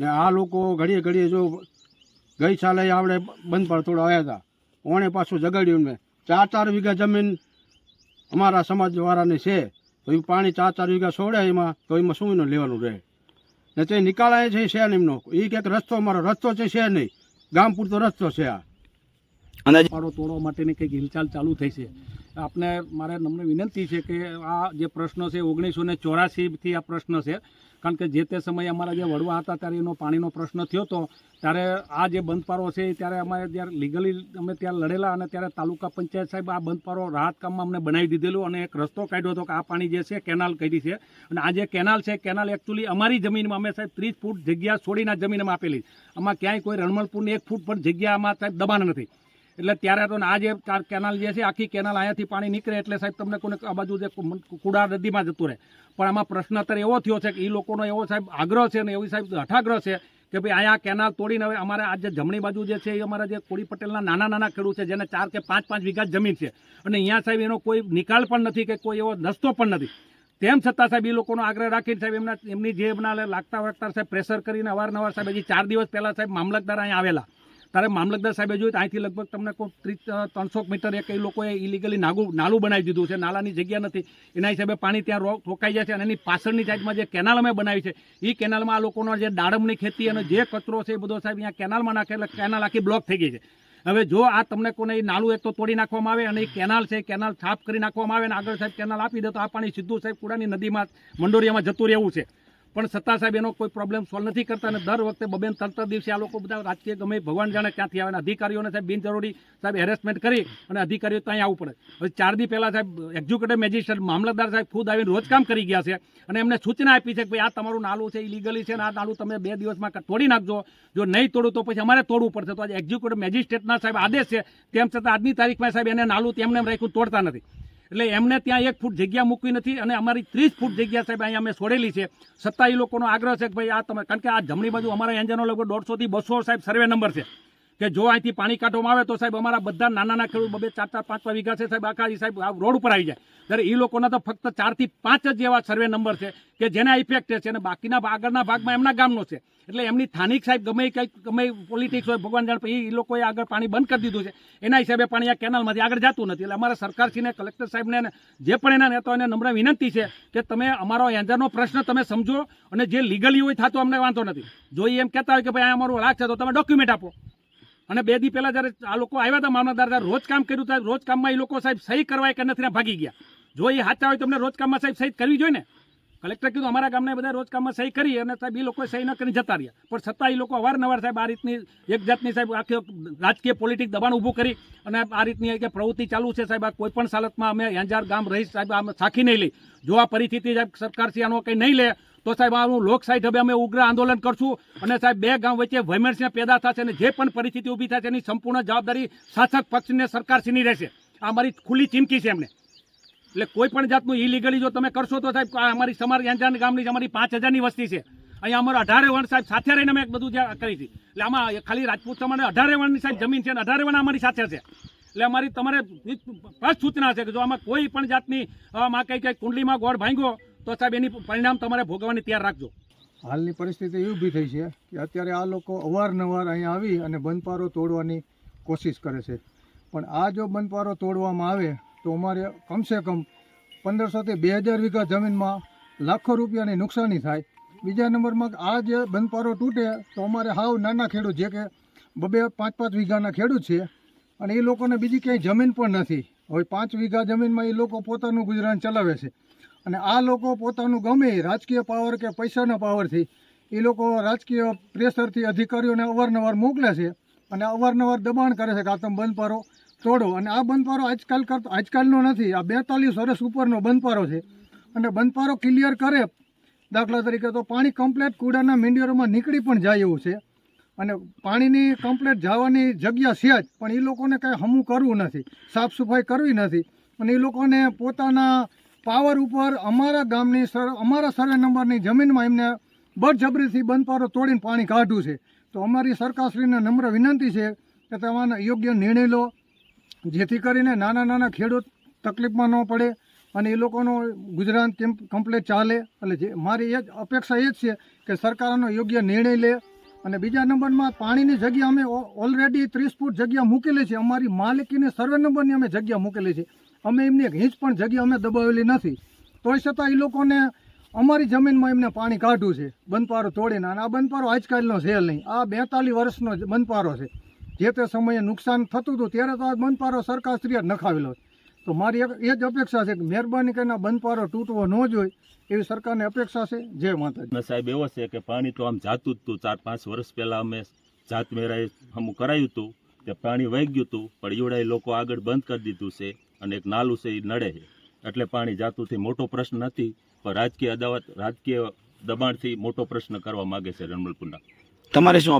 ને આ લોકો ઘડીએ ઘડીએ જો ગઈ સાલે આપણે બંધ પર થોડા આવ્યા હતા. ઓણે પાછું જગાડ્યું મેં ચાર ચાર વીઘા જમીન અમારા સમાજવાળાની છે. તો એ પાણી ચાર ચાર વીઘા છોડે એમાં તો એમાં શું એનું લેવાનું રહે? ને તે નિકાળાય છે છે ને એમનો. એ કંઈક રસ્તો અમારો રસ્તો છે છે નહીં. ગામ પૂરતો રસ્તો છે આ. અને મારો તોડવા માટેની કંઈક હિલચાલ ચાલુ થઈ છે. આપને મારે નમ્ર વિનંતી છે કે આ જે પ્રશ્ન છે, ઓગણીસો ને ચોરાસીથી આ પ્રશ્ન છે, કારણ કે જે તે સમયે અમારા જે વડવા હતા ત્યારે એનો પાણીનો પ્રશ્ન થયો હતો. ત્યારે આ જે બંધપારો છે ત્યારે અમારે જ્યારે લીગલી અમે ત્યાં લડેલા અને ત્યારે તાલુકા પંચાયત સાહેબ આ બંધપારો રાહત કામમાં અમને બનાવી દીધેલું અને એક રસ્તો કાઢ્યો હતો કે આ પાણી જે છે, કેનાલ કાઢી છે. અને આ જે કેનાલ છે, કેનાલ એકચ્યુઅલી અમારી જમીનમાં અમે સાહેબ ત્રીસ ફૂટ જગ્યા છોડીને જમીનમાં આપેલી. આમાં ક્યાંય કોઈ રણમલપુરની એક ફૂટ પણ જગ્યા આમાં સાહેબ દબાણ નથી. એટલે ત્યારે તો આ જે કેનાલ જે છે, આખી કેનાલ અહીંયાથી પાણી નીકળે એટલે સાહેબ તમને કોને આ બાજુ જે કુડા નદીમાં જતું રહે. પણ આમાં પ્રશ્ન અત્યારે એવો થયો છે કે એ લોકોનો એવો સાહેબ આગ્રહ છે ને એવી સાહેબ હઠાગ્રહ છે કે ભાઈ અહીંયા કેનાલ તોડીને હવે અમારે આ જે જમણી બાજુ જે છે એ અમારા જે કોળી પટેલના નાના નાના ખેડૂત છે, જેને ચાર કે પાંચ પાંચ વીઘા જમીન છે. અને અહીંયા સાહેબ એનો કોઈ નિકાલ પણ નથી કે કોઈ એવો રસ્તો પણ નથી. તેમ છતાં સાહેબ એ લોકોનો આગ્રહ રાખીને સાહેબ એમના, એમની જે એમના લાગતા વાગતા સાહેબ પ્રેશર કરીને અવારનવાર સાહેબ હજી ચાર દિવસ પહેલાં સાહેબ મામલતદાર અહીંયા આવેલા. ત્યારે મામલતદાર સાહેબે જોયું અહીંથી લગભગ તમને કોઈ ત્રીસ ત્રણસો મીટર એક એ લોકોએ ઇલીગલી નાગું, નાલું બનાવી દીધું છે. નાલાની જગ્યા નથી. એના હિસાબે પાણી ત્યાં રોકાઈ જાય છે અને એની પાછળની સાઈડમાં જે કેનાલ અમે બનાવી છે એ કેનાલમાં આ લોકોનો જે દાડમની ખેતી અને જે કચરો છે એ બધો સાહેબ અહીંયા કેનાલમાં નાખે એટલે કેનાલ આખી બ્લોક થઈ ગઈ છે. હવે જો આ તમને કોને નાલું એક તો તોડી નાખવામાં આવે અને એ કેનાલ છે, કેનાલ સાફ કરી નાખવામાં આવે અને આગળ સાહેબ કેનાલ આપી દે તો આ પાણી સીધું સાહેબ કુડાની નદીમાં મંડોરિયામાં જતું રહેવું છે. પણ સત્તા સાહેબ, એનો કોઈ પ્રોબ્લેમ સોલ્વ નથી કરતા અને દર વખતે બબેન ત્રણ દિવસે આ લોકો બધા રાજકીય ગમે ભગવાન જાણે ક્યાંથી આવે અધિકારીઓને સાહેબ બિનજરૂરી સાહેબ હેરેસમેન્ટ કરી અને અધિકારીઓ ત્યાં આવવું પડે. હવે ચાર દી પહેલા સાહેબ એક્ઝિક્યુટિવ મેજિસ્ટ્રેટ મામલતદાર સાહેબ ખુદ આવીને રોજ કામ કરી ગયા છે અને એમને સૂચના આપી છે કે ભાઈ, આ તમારું નાલું છે ઇલીગલી છે અને આ નાલું તમે બે દિવસમાં તોડી નાખજો. જો નહીં તોડું તો પછી અમારે તોડવું પડશે. તો આજે એક્ઝિક્યુટિવ મેજિસ્ટ્રેટના સાહેબ આદેશ છે. તેમ છતાં આજની તારીખમાં સાહેબ એને નાલું તેમને રાખ્યું, તોડતા નથી. એટલે એમને ત્યાં એક ફૂટ જગ્યા મૂકવી નથી અને અમારી ત્રીસ ફૂટ જગ્યા સાહેબ અહીંયા અમે છોડેલી છે. છતાં એ લોકોનો આગ્રહ છે કે ભાઈ આ તમે, કારણ કે આ જમણી બાજુ અમારા એન્જિનો લગભગ દોઢસોથી બસો સાહેબ સર્વે નંબર છે. કે જો અહીંથી પાણી કાઢવામાં આવે તો સાહેબ અમારા બધા નાના નાના ખેડૂત બબે ચાર ચાર, પાંચ પાંચ વીઘા છે સાહેબ, આખા સાહેબ રોડ ઉપર આવી જાય. ત્યારે એ લોકોના તો ફક્ત ચારથી પાંચ જ એવા સર્વે નંબર છે કે જેના ઇફેક્ટ છે અને બાકીના આગળના ભાગમાં એમના ગામનો છે. એટલે એમની સ્થાનિક સાહેબ ગમે કંઈક, ગમે પોલિટિક્સ હોય, ભગવાન જાણે એ લોકોએ આગળ પાણી બંધ કરી દીધું છે. એના હિસાબે પાણી આ કેનાલમાંથી આગળ જતું નથી. એટલે અમારા સરકારશ્રીને, કલેક્ટર સાહેબને જે પણ એના નેતાઓને નમ્ર વિનંતી છે કે તમે અમારો એન્જરનો પ્રશ્ન તમે સમજો અને જે લીગલી હોય થતો, અમને વાંધો નથી. જો એમ કહેતા હોય કે ભાઈ આ અમારું લાગ છે, તો તમે ડોક્યુમેન્ટ આપો. અને બે દી પહેલાં જ્યારે આ લોકો આવ્યા હતા મામલતદાર, ત્યારે રોજ કામ કર્યું, ત્યારે રોજ કામમાં એ લોકો સાહેબ સહી કરવા કે નથી ભાગી ગયા. જો એ સાચા હોય તો અમને રોજ કામમાં સાહેબ સહી કરવી જોઈએ ને. કલેક્ટર કીધું, અમારા ગામને બધા રોજ કામમાં સહી કરી અને સાહેબ એ લોકો સહી ન કરી, જતા રહ્યા. પણ છતાં એ લોકો અવારનવાર સાહેબ આ રીતની એક જાતની સાહેબ આખી રાજકીય પોલિટિક દબાણ ઊભું કરી અને આ રીતની કે પ્રવૃત્તિ ચાલુ છે સાહેબ. આ કોઈ પણ હાલતમાં અમે અંજાર ગામ રહી સાહેબ, આમ સાખી નહીં લઈ. જો આ પરિસ્થિતિ સાહેબ સરકાર છે આનો કંઈ નહીં લે, તો સાહેબ આનું લોકશાહી ઢબે અમે ઉગ્ર આંદોલન કરશું અને સાહેબ બે ગામ વચ્ચે વૈમનસ્ય પેદા થશે અને જે પણ પરિસ્થિતિ ઊભી છે એની સંપૂર્ણ જવાબદારી શાસક પક્ષને સરકારશ્રીની રહેશે. આ મારી ખુલ્લી ચીમકી છે એમને. એટલે કોઈ પણ જાતનું ઇલીગલી જો તમે કરશો તો સાહેબ અમારી સમાર યાંજાન ગામની અમારી પાંચ હજારની વસ્તી છે. અહીંયા અમારે અઢારે વણ સાહેબ સાથે રહીને અમે બધું જે કરી હતી. એટલે આમાં ખાલી રાજપૂત સમાજને અઢારે વણની સાહેબ જમીન છે અને અઢારે વણ અમારી સાથે છે. એટલે અમારી તમારે સ્પષ્ટ સૂચના છે કે જો આમાં કોઈ પણ જાતની, આમાં કંઈ કંઈ કુંડલીમાં ગોળ ભાંગ્યો, તો સાહેબ એની પરિણામ તમારે ભોગવવાની તૈયાર રાખજો. હાલની પરિસ્થિતિ એવી ઊભી થઈ છે કે અત્યારે આ લોકો અવારનવાર અહીંયા આવી અને બંધપારો તોડવાની કોશિશ કરે છે. પણ આ જો બંધપારો તોડવામાં આવે તો અમારે કમસે કમ પંદરસોથી બે હજાર વીઘા જમીનમાં લાખો રૂપિયાની નુકસાની થાય. બીજા નંબરમાં આ જે બંધપારો તૂટે તો અમારે હાવ નાના ખેડૂત જે કે બબે પાંચ પાંચ વીઘાના ખેડૂત છે અને એ લોકોને બીજી ક્યાંય જમીન પણ નથી. હવે પાંચ વીઘા જમીનમાં એ લોકો પોતાનું ગુજરાન ચલાવે છે. અને આ લોકો પોતાનું ગમે રાજકીય પાવર કે પૈસાના પાવરથી એ લોકો રાજકીય પ્રેશરથી અધિકારીઓને અવારનવાર મોકલે છે અને અવારનવાર દબાણ કરે છે કે આ તમે બંધપારો તોડો. અને આ બંધપારો આજકાલ કરતો આજકાલનો નથી. આ બેતાલીસ વર્ષ ઉપરનો બંધપારો છે. અને બંધપારો ક્લિયર કરે. દાખલા તરીકે તો પાણી કમ્પ્લેટ કુડાના મીંડિયરોમાં નીકળી પણ જાય એવું છે. અને પાણીની કમ્પ્લેટ જવાની જગ્યા છે જ, પણ એ લોકોને કાંઈ હમું કરવું નથી. સાફ સફાઈ કરવી નથી. અને એ લોકોને પોતાના પાવર ઉપર અમારા ગામની સર અમારા સર્વે નંબરની જમીનમાં એમને બળજબરીથી બંધપારો તોડીને પાણી કાઢવું છે. તો અમારી સરકારશ્રીને નમ્ર વિનંતી છે કે તમારા યોગ્ય નિર્ણય લો. જેથી કરીને નાના નાના ખેડૂત તકલીફમાં ન પડે અને એ લોકોનો ગુજરાત કેમ કમ્પ્લેટ ચાલે. એટલે જે મારી એ જ અપેક્ષા એ જ છે કે સરકારનો યોગ્ય નિર્ણય લે. અને બીજા નંબરમાં પાણીની જગ્યા અમે ઓલરેડી ત્રીસ ફૂટ જગ્યા મૂકેલી છે. અમારી માલિકીની સર્વે નંબરની અમે જગ્યા મૂકેલી છે. અમે એમની એક હિંચ પણ જગ્યા અમે દબાવેલી નથી. તોય છતાં એ લોકોને અમારી જમીનમાં એમને પાણી કાઢવું છે. બંધપારો તોડીને. અને આ બંધપારો આજકાલનો છે નહીં. આ બેતાલીસ વર્ષનો બંધપારો છે. જે તે સમયે નુકસાન થતું હતું ત્યારે તો આ બંધપારો સરકારશ્રીએ નખાવેલો. તો મારી એક એ જ અપેક્ષા છે કે મહેરબાની કરીને બંધપારો તૂટવો ન જોઈએ એવી સરકારની અપેક્ષા છે. જય માતાજી. સાહેબ એવો છે કે પાણી તો આમ જાતું જ હતું. ચાર પાંચ વર્ષ પહેલા અમે જાત મેરાએ હમું કરાયું હતું તે પાણી વહી ગયું હતું પણ ઈવડાએ લોકો આગળ બંધ કરી દીધું છે અને એક નાલું છે એ નડે છે. એટલે પાણી જાતુંથી મોટો પ્રશ્ન નથી પણ રાજકીય અદાવત રાજકીય દબાણથી મોટો પ્રશ્ન કરવા માગે છે રણમલપુરના તમારે શું